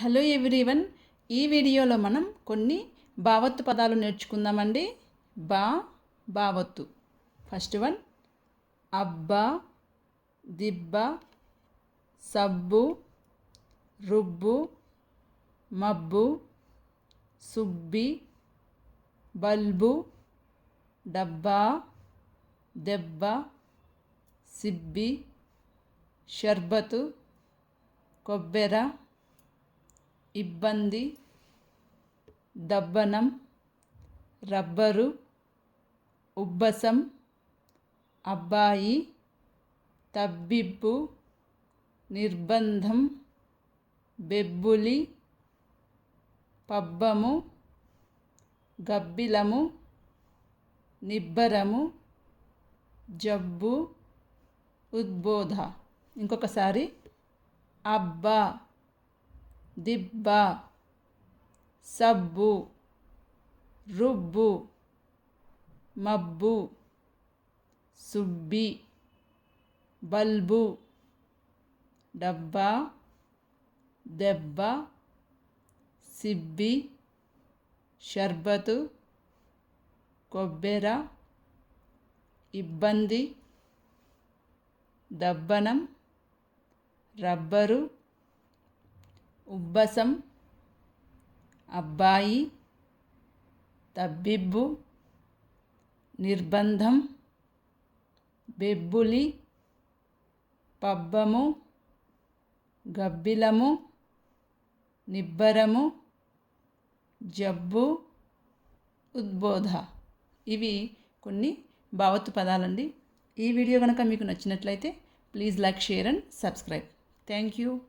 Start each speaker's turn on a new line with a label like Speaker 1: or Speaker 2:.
Speaker 1: Hello everyone ఈ వీడియోలో మనం కొన్ని భావత్తు పదాలు నేర్చుకుందామండి. బా భావత్తు. ఫస్ట్ వన్ అబ్బా దిబ్బ సబ్బు రుబ్బు మబ్బు సుబ్బి బల్బు డబ్బా దెబ్బ సిబ్బి షర్బతు కొబ్బెర ఇబ్బంది దబ్బనం రబ్బరు ఉబ్బసం అబ్బాయి తబ్బిబ్బు నిర్బంధం బెబ్బులి పబ్బము గబ్బిలము నిబ్బరము జబ్బు ఉద్బోధ. ఇంకొకసారి అబ్బా. దిబ్బ సబ్బు రుబ్బు మబ్బు సుబ్బి బల్బు డబ్బా దెబ్బ సిబ్బి షర్బతు కొబ్బెర ఇబ్బంది దబ్బనం రబ్బరు ఉబ్బసం అబ్బాయి తబ్బిబ్బు నిర్బంధం బెబ్బులి పబ్బము గబ్బిలము నిబ్బరము జబ్బు ఉద్బోధ. ఇవి కొన్ని భావత్తు పదాలండి. ఈ వీడియో కనుక మీకు నచ్చినట్లయితే please like share and subscribe. Thank you.